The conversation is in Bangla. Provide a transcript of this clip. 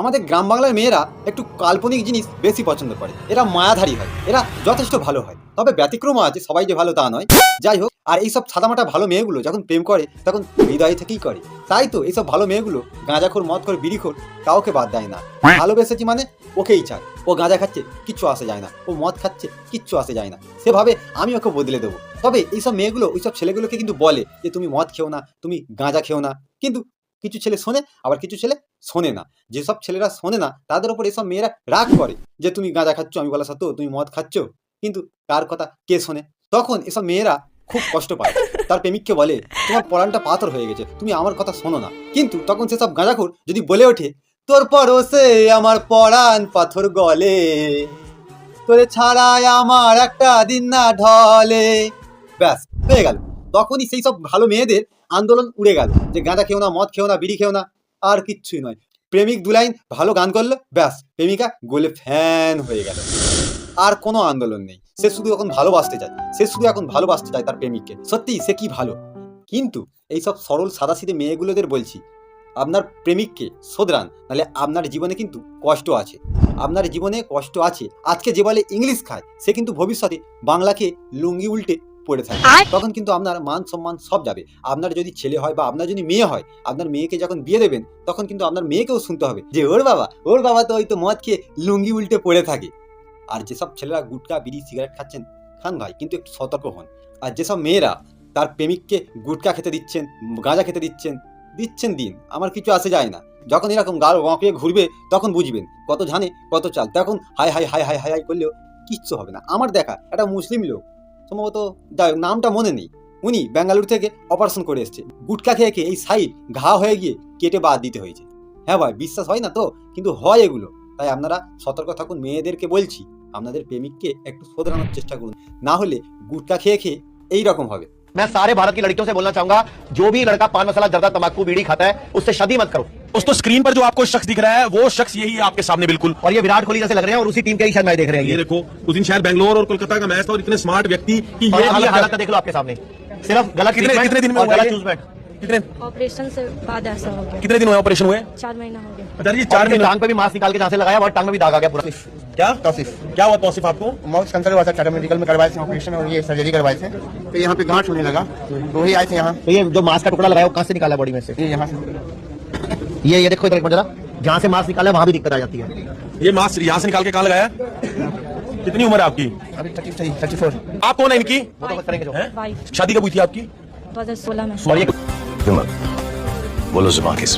আমাদের গ্রাম বাংলার মেয়েরা একটু কাল্পনিক জিনিস বেশি পছন্দ করে। এরা মায়াধারী হয়, এরা যথেষ্ট ভালো হয়। তবে ব্যতিক্রম আছে, সবাই যে ভালো তা নয়। যাই হোক, আর এইসব সাদামাটা ভালো মেয়েগুলো যখন প্রেম করে, তখন হৃদয় থেকেই করে। তাই তো এইসব ভালো মেয়েগুলো গাঁজাখোর মদ করে বিড়িখোর কাউকে বাদ দেয় না। ভালোবেসেছি মানে? ওকেই চায়। ও গাঁজা খাচ্ছে, কিচ্ছু আসে যায় না। ও মদ খাচ্ছে, কিচ্ছু আসে যায় না। সেভাবে আমি ওকে বদলে দেবো। তবে এইসব মেয়েগুলো, ওইসব ছেলেগুলোকে কিন্তু বলে যে, তুমি মদ খেও না, তুমি গাঁজা খেও না। কিন্তু কিছু ছেলে শোনে, আবার কিছু ছেলে শোনে না। যেসব ছেলেরা শোনে না, তাদের উপর এসব মেয়েরা রাগ করে যে, তুমি গাঁজা খাচ্ছ, আমি বলা সত্ত্বেও তুমি মদ খাচ্ছ? কিন্তু কার কথা কে শোনে? তখন এসব মেয়েরা খুব কষ্ট পায়। তার প্রেমিককে বলে, তোমার পরানটা পাথর হয়ে গেছে, তুমি আমার কথা শোনো না। কিন্তু তখন সেসব গাঁজাখোর যদি বলে ওঠে, তোর পরশে আমার পরাণ পাথর গলে, তোরে ছাড়াই আমার একটা দিন না ঢলে। ব্যাস, হয়ে গেল। তখনই সেই সব ভালো মেয়েদের আন্দোলন উড়ে গেল। যে গাঁজা খেও না, মদ খেও না, বিড়ি খেও না, আর কিচ্ছুই নয়। প্রেমিক দু লাইন ভালো গান করল, ব্যাস। প্রেমিকা গোলে ফ্যান হয়ে গেল। আর কোনো আন্দোলন নেই। সে শুধু এখন ভালোবাসতে চায়। সে শুধু এখন ভালোবাসতে চায় তার প্রেমিককে। সত্যি, সে কি ভালো? কিন্তু এইসব সরল, সাদাসিধে মেয়েগুলোদের বলছি, আপনার প্রেমিককে শোধরান, নাহলে আপনার জীবনে কিন্তু কষ্ট আছে। আপনার জীবনে কষ্ট আছে। আজকে যে বলে ইংলিশ খায়, সে কিন্তু ভবিষ্যতে বাংলাকে লুঙ্গি উল্টে পড়ে থাকে তখন কিন্তু আপনার মান সম্মান সব যাবে। আপনার যদি ছেলে হয় বা আপনার যদি মেয়ে হয় আপনার মেয়েকে যখন বিয়ে দেবেন তখন কিন্তু আপনার মেয়েকেও শুনতে হবে যে ওর বাবা ওর বাবা তো হয়তো মদ খেয়ে লুঙ্গি উল্টে পড়ে থাকে। আর যেসব ছেলেরা গুটকা বিড়ি সিগারেট খাচ্ছেন খান ভাই কিন্তু একটু সতর্ক হন। আর যেসব মেয়েরা তার প্রেমিককে গুটকা খেতে দিচ্ছেন গাঁজা খেতে দিচ্ছেন দিচ্ছেন দিন আমার কিছু আসে যায় না। যখন এরকম গাল বাঁকিয়ে ঘুরবে তখন বুঝবেন কত জানে কত চাল। তখন হাই হাই হাই হাই হাই হাই করলেও কিচ্ছু হবে না। আমার দেখা একটা মুসলিম লোক সম্ভবত যাই হোক, নামটা মনে নেই উনি বেঙ্গালুরু থেকে অপারেশন করে এসছে গুটকা খেয়ে খেয়ে এই সাইড ঘা হয়ে গিয়ে কেটে বাদ দিতে হয়েছে হ্যাঁ ভাই বিশ্বাস হয় না তো কিন্তু হয় এগুলো তাই আপনারা সতর্ক থাকুন মেয়েদেরকে বলছি আপনাদের প্রেমিককে একটু শোধরানোর চেষ্টা করুন না হলে গুটকা খেয়ে খেয়ে এই রকম হবে मैं सारे भारत की लड़कियों से बोलना चाहूंगा जो भी लड़का पान मसाला जर्दा तंबाकू बीड़ी खाता है उससे शादी मत करो दोस्तों स्क्रीन पर जो आपको शख्स दिख रहा है वो शख्स यही है आपके सामने बिल्कुल। और ये विराट कोहली जैसे लग रहे हैं और उसी टीम के ही शायद मैच देख रहे हैं ये ये। देखो उस दिन शायद बेंगलोर और कोलकाता का मैच था और इतने स्मार्ट व्यक्ति कि ये ये हालत हालत देख लो आपके सामने। सिर्फ़ गलत कितने कितने दिन में गलत? चूजमेंट कितने ऑपरेशन से बाद ऐसा हो गया। कितने दिन हुए ऑपरेशन हुए? चार महीना हो गया। अच्छा जी चार दिन टांग पे भी मास्क निकाल के जहाँ से लगाया और टांग में भी दाग आ गया पूरा। क्या? तौसीफ। क्या हुआ तौसीफ आपको? माउथ कैंसर हुआ था टाटा मेडिकल में करवाए थे ऑपरेशन और ये सर्जरी करवाए थे। तो यहाँ पे गांठ होने लगा। तो वही आए थे यहाँ। तो ये जो मास्क का टुकड़ा लगाया वो कहाँ से निकाला बॉडी में से? यहाँ से। ये ये देखो इधर एक जरा। जहाँ से मास्क निकाला वहाँ भी दिक्कत आ जाती है। ये मास्क यहाँ से निकाल के कहा लगाया? कितनी उम्र है आपकी? अभी थर्टी थ्री थर्टी फोर आप कौन है इनकी? वो तो बस करेंगे जो। हैं? वाइफ शादी कब हुई थी आपकी? दो हज़ार सोलह में। और ये बोलो ज़ुबान किस